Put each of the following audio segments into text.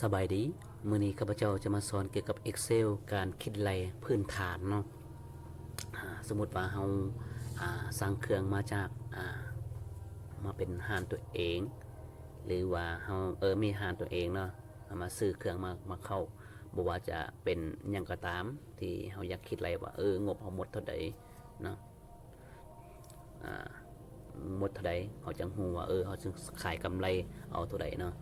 สบายดีมือนี้ข้าพเจ้าจะมาสอนเกี่ยวกับ Excel การคิดไลพื้นฐานเนาะสมมติว่าเราสร้างเครื่องมาจากามาเป็นหานตัวเอง หรือว่าเราเออมีหานตัวเองเนาะมาซื้อเครื่องมามาเข้าบ่ว่าจะเป็นยังก็ตามที่เราอยากคิดไล่ว่าเอองบเราหมดเท่าใดเนาะหมดเท่าใดเขาจังฮู้ว่าเออเขาจะขายกำไรเอาเท่าใดเนาะ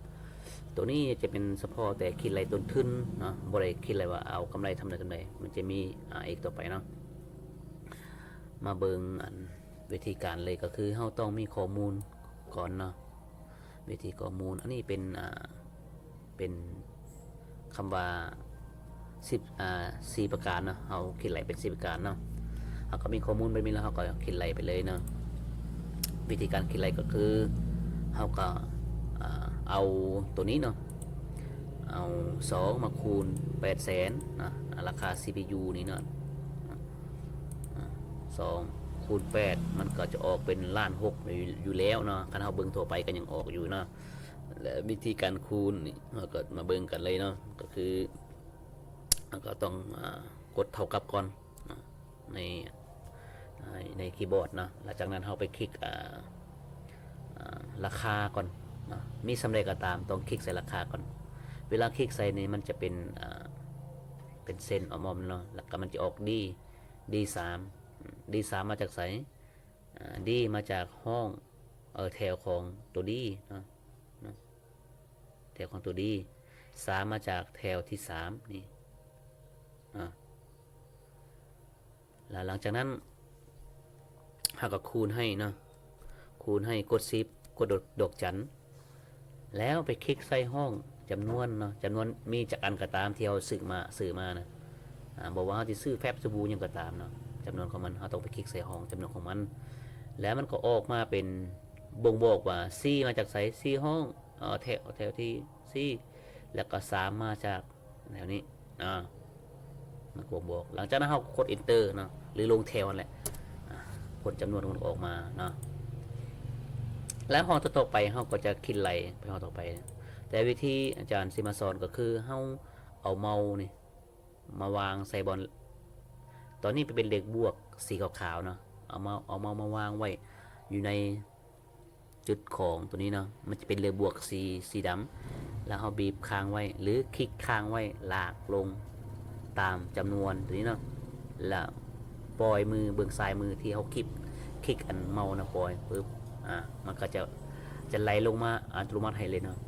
ตัวนี้จะเป็นเฉพาะแต่คิดไรต้นทุนเนาะบ่ได้คิดอะไรว่าเอากำไรทำได้กำไร มันจะมีอ่าอีกต่อไปเนาะมาเบิงอันวิธีการเลยก็คือเราต้องมีข้อมูลก่อนเนาะวิธีข้อมูลอันนี้เป็นอ่าเป็นคำว่าสิบอ่าสี่ประการเนาะเอาคิดไรเป็นสี่ประการเนาะเราก็มีข้อมูลไปมีแล้วเราก็คิดไรไปเลยเนาะวิธีการคิดไรก็คือเราก็ เอาตัวนี้เนาะเอา 2 มาคูณ8แสนนะราคา CPU นี่เนาะสองคูณ 8 มันก็จะออกเป็นล้านหกอยู่อยู่แล้วเนาะคันเราเบิ่งทั่วไปก็ยังออกอยู่เนาะและวิธีการคูณนี่เราก็มาเบิ่งกันเลยเนาะก็คือเราก็ต้องอกดเท่ากับก่อนในในคีย์บอร์ดเนาะหลังจากนั้นเราไปคลิกราคาก่อน มีสำเร็จก็ตามต้องคลิกใส่ราคาก่อน เวลาคลิกใส่นี่มันจะเป็นเป็นเส้นออกมเนาะแล้วก็มันจะออกดีดีสามดีสามมาจากไสดีมาจากห้องเออแถวของตัวดีเนาะนะแถวของตัวดีสามมาจากแถวที่สามนี่อ่าแล้วหลังจากนั้นหาก็คูณให้เนาะคูณให้กดซิปกดดอกดอกจัน แล้วไปคลิกใส่ห้องจำนวนเนาะจำนวนมีจากอันก็ตามที่เราซื้อมาซื้อมานะบอกว่าเราจะซื้อแฟบสบู่ยังก็ตามเนาะจำนวนของมันเราต้องไปคลิกใส่ห้องจำนวนของมัน แล้วมันก็ออกมาเป็นบ่งบอกว่าซีมาจากไสซีห้องอ่อแถวแถวที่ซีแล้วก็สามมาจากแถวนี้อ่ามันบ่งบอก หลังจากนั้นเรากด enter เนาะหรือลงแถวนั่นแหละผลจำนวนมันออกมาเนาะ แล้วห้องต่อไปเฮาก็จะคิดไหลไปห้องต่อไป แต่วิธีอาจารย์สิมาสอนก็คือเฮาเอาเมานี่มาวางใส่บอลตอนนี้ไปเป็นเหลขบวกสีขาวๆเนาะเอามาเอาเมามาวางไว้อยู่ในจุดของตัวนี้เนาะมันจะเป็นเหลขบวกสีสีดำแล้วเฮาบีบค้างไว้ หรือคลิกค้างไว้ลากลงตามจำนวนตัวนี้เนาะแล้วปล่อยมือเบื้องซ้ายมือที่เฮาคลิกคลิกอันเมานะปล่อยปึ๊บ อ่ามันก็จะจะไหลลงมาอัตโนมัติให้เลยเนาะ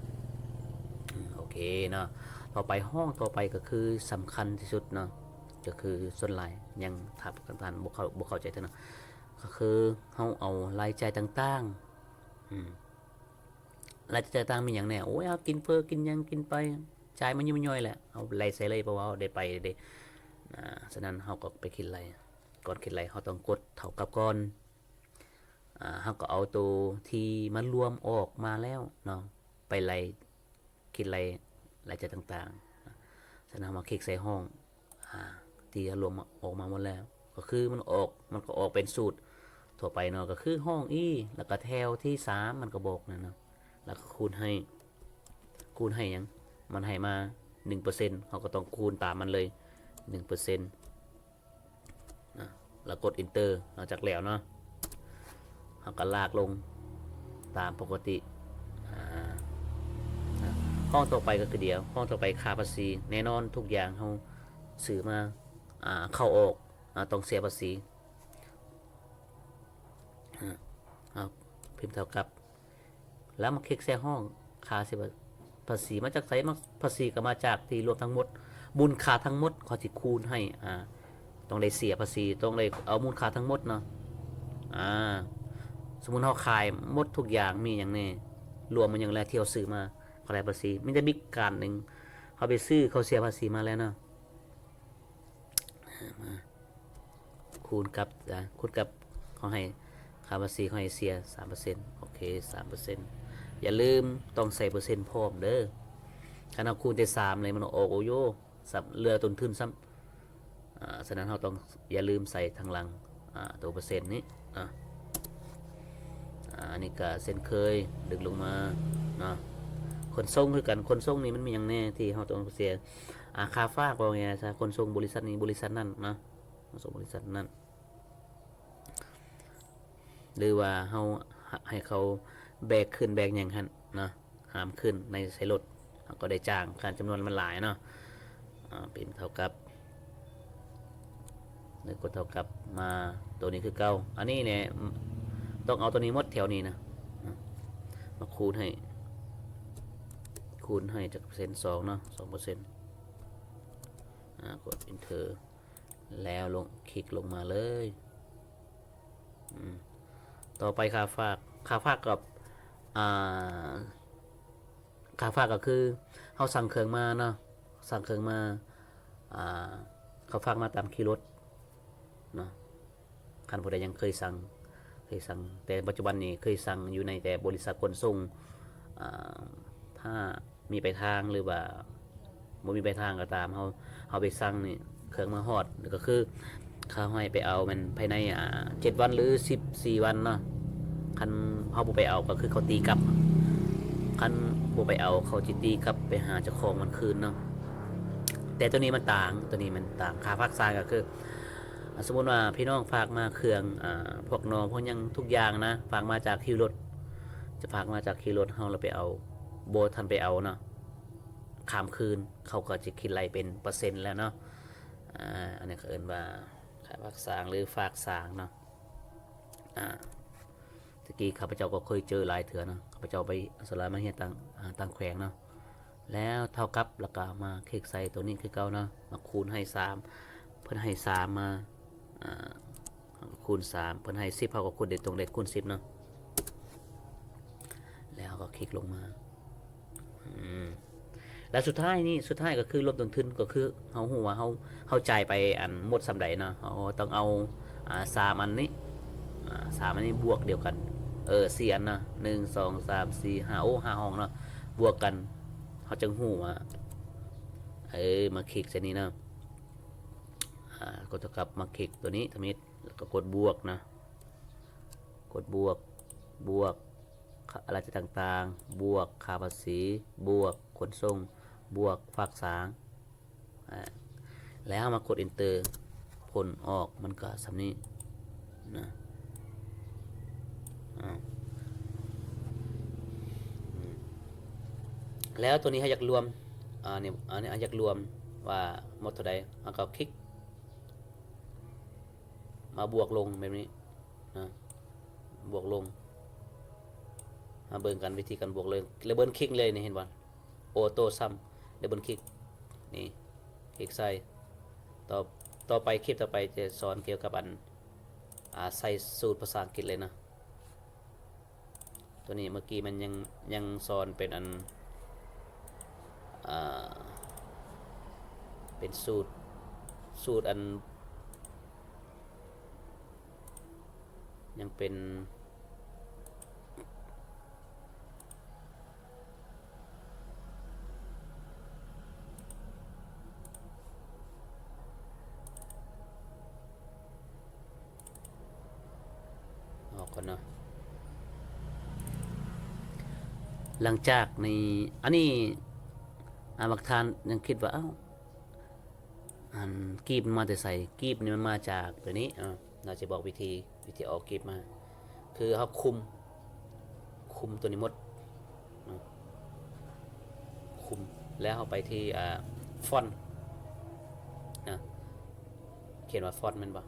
โอเคเนาะต่อไปห้องต่อไปก็คือสำคัญที่สุดเนาะก็คือส่วนลายยังทับกันทันบุเขาบุเข้าใจเท่านะก็คือเขาเอารายจ่ายต่างๆอืมรายจ่ายต่างมีอย่างแน่โอ้ยเอากินเฟอกินยังกินไปจ่ายมันยุ่มย่อยแหละเอาไล่ใส่เลยเพราะว่าเราได้ไปได้อ่าฉะนั้นเขาก็ไปคิดไรก่อนคิดไรเขาต้องกดเท่ากับก่อน เขาก็เอาตัวที่มันรวมออกมาแล้วเนาะไปไล่คิดไล่ไล่จากต่างๆฉะนั้นมาคลิกใส่ห้องอที่รวมออกมาหมดแล้ว ก็คือมันออกมันก็ออกเป็นสูตรทั่วไปเนาะก็คือห้องอีแล้วก็แถวที่สามมันก็บอกนะเนาะแล้วก็คูณให้ คูณให้ยังมันให้มาหนึ่งเปอร์เซ็นต์เขาก็ต้องคูณตามมันเลยหนึ่งเปอร์เซ็นต์นะแล้วกด enter หลังจากแล้วเนาะ เขาก็ลากลงตามปกติห้องต่อไปก็คือเดียว ห้องต่อไปค่าภาษีแน่นอนทุกอย่างเขาซื้อมาอาเข้าออกอต้องเสียภาษีพิมพ์เท่ากับ แล้วมาคลิกแซ่ห้องค่าเสียภาษีมาจากไสมาภาษีก็มาจากที่รวมทั้งหมดมูลค่าทั้งหมดขาสิคูณให้อ่าต้องได้เสียภาษีต้องได้เอามูลค่าทั้งหมดเนาะอ่า สมมติเราขายหมดทุกอย่างมีอย่างแน่รวมมันอย่างแล้วที่เราซื้อมาเขาได้ภาษีมันจะบิ๊กการหนึ่งเขาไปซื้อเขาเสียภาษีมาแล้วเนาะคูณกับอะคูณกับเขาให้ค่าภาษีเขาให้เสียสามเปอร์เซ็นต์โอเคสามเปอร์เซ็นต์อย่าลืมต้องใส่เปอร์เซ็นต์พร้อมเด้อถ้าเราคูณได้สามเลยมันออกโอโยสับเรือต้นทุนซ้ำอ่าฉะนั้นเราต้องอย่าลืมใส่ทางหลังอ่าตัวเปอร์เซ็นต์นี้อ่า อันนี้ก็เส้นเคยดึงลงมาเนาะขขนส่งคือกันขนส่งนี่มันมีหยังแน่ที่เฮาต้องเสียอาคาฝากว่าไงซะขนส่งบริษัทนี้บริษัทนั้นนะส่งบริษัทนั้นหรือว่าเฮาให้เขาแบกขึ้นแบกหยังหั่นนะห้ามขึ้นในใส่รถก็ได้จ้างการจำนวนมันหลายเนาะเป็นเท่ากับหนึ่งกดเท่ากับมาตัวนี้คือเก้าอันนี้เนี่ย ต้องเอาตัวนี้มดแถวนี้นะ มาคูณให้ คูณให้จากเปอร์เซ็นต์สองเนาะสองเปอร์เซ็นต์กด enter แล้วลงคลิกลงมาเลยต่อไปค่าฝากค่าฝากกับค่าฝากก็คือเขาสั่งเครื่องมาเนาะสั่งเครื่องมาเขาฝากมาตามคิวรถเนาะคันผู้ใดยังเคยสั่ง เคยสั่งแต่ปัจจุบันนี้เคยสั่งอยู่ในแต่บริษัทขนส่งอ่าถ้ามีไปทางหรือว่าบ่มีไปทางก็ตามเขาเขาไปสั่งนี่เครื่องมาฮอดก็คือเขาให้ไปเอามันภายในอ่าเจ็ดวันหรือสิบสี่วันเนาะคันเขาบ่ไปเอาก็คือเขาตีกลับคันบ่ไปเอาเขาจิตีกลับไปหาเจ้าของมันคืนเนาะแต่ตัวนี้มันต่างตัวนี้มันต่างค่าภาคซายก็คือ สมมติว่าพี่น้องฝากมาเครื่องอพวกนอพวกยังทุกอย่างนะฝากมาจากคิวรถ จะฝากมาจากคิวรถเฮาเราไปเอา โบทันไปเอาเนาะขามคืนเขาก็จะคิดไรเป็นเปอร์เซ็นต์แล้วเนาะอ่าอันนี้เขาเอินว่าขายฝากสางหรือฝากสางเนาะอ่าตะกี้ข้าพเจ้าก็เคยเจอหลายเถื่อเนาะข้าพเจ้าไปสลายมาเฮียต่างอ่าต่างแขวงเนาะแล้วเท่ากับแล้วก็มาคลิกใส่ตัวนี้คือเก่าเนาะมาคูณให้สามเพิ่นให้สามมา คูณสามเพิ่นให้สิบเขาก็คูณเด็ดตรงเด็ดคูณสิบเนาะแล้วก็คลิกลงมาอแล้วสุดท้ายนี่สุดท้ายก็คือลดต้นทุนก็คือเฮาหัวาเฮาเฮาจ่ายไปอันหมดสำใดเนาะเฮาต้องเอาอ่าสามอันนี้อ่าสามอันนี้บวกเดียวกัน เออสี่อันนะหนึ่งสองสามสี่ห้าโอ้ห้าห้องเนาะบวกกันเขาจังหูว่าเออมาคลิกเสนี้เนาะ กดเท่ากับมาคลิกตัวนี้ทมิดแล้วก็กดบวกนะ กดบวกบวกอะไรจะต่างๆ บวกค่าภาษี บวกขนส่ง บวกฝากสาง แล้วมากด enter ผลออกมันก็สำนี้นะแล้วตัวนี้ให้อยากรวมอ่าเนี่ยอันนี้อยากรวมว่ามดเท่าใดแล้วก็คลิก มาบวกลงแบบนี้นะบวกลงมาเบิ่งกันวิธีการบวกเลยเลยเบิ้ลคลิกเลยนี่เห็นบ่โอโต้ซ้ำเลยเบิ้ลคลิกนี่คลิกใส่ต่อต่อไปคลิปต่อไปจะสอนเกี่ยวกับอันอ่าใส่สูตรภาษาอังกฤษเลยนะตัวนี้เมื่อกี้มันยังยังสอนเป็นอันอ่าเป็นสูตรสูตรอัน ยังเป็น ออกก่อนเนาะหลังจากในอันนี้อาบักทานยังคิดว่า เอ้า อันกีบมันมาแต่ใส่กีบนี่มันมาจากตัวนี้อ่า เราจะบอกวิธีวิธีออกกีบมา คือเขาคุม คุมตัวนี้มด คุมแล้วเอาไปที่ฟอนต์นะเขียนว่าฟอนต์มันบ่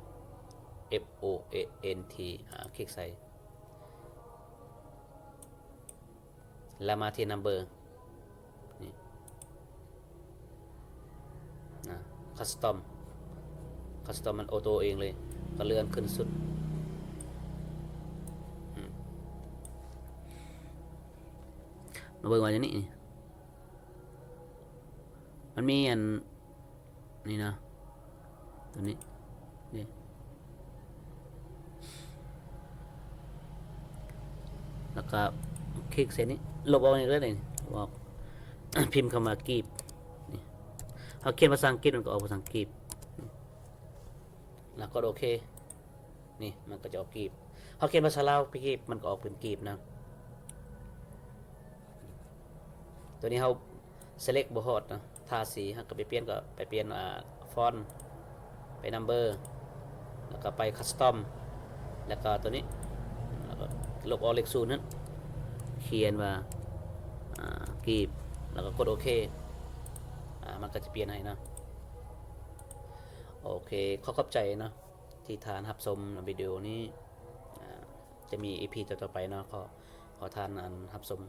F O A N T อ่าคลิกใส่แล้วมาที่ number นี่นะ custom custom มันออโต้เองเลย ก็เลื่อนขึ้นสุด มาเบิ่งว่าอย่างนี้ มันมีอัน นี่นะ ตัวนี้ นี่แล้วก็คลิกเส้นนี้ ลบออกอีกแล้วนี่ลบออก พิมพ์คำว่ากีบนี่เขาเขียนภาษาอังกฤษมันก็ออกภาษาอังกฤษ แล้วก็โอเค นี่มันก็จะออกกีบเขาเขียนภาษาลาวไปกีบมันก็ออกเป็นกีบนะ ตัวนี้เฮา select บ่ฮอดนะทาสีก็ไปเปลี่ยนก็ไปเปลี่ยนอ่าฟอนต์ไป number แล้วก็ไป custom แล้วก็ตัวนี้แล้วก็ลบออเลขศูนย์นั้นเขียนว่ากีบ แล้วก็กดโอเค อ่า มันก็จะเปลี่ยนให้นะ โอเคขอขอบใจเนาะที่ทานรับชมวิดีโอนี้จะมีเอพีต่อๆไปเนาะขอขอทานอันรับชม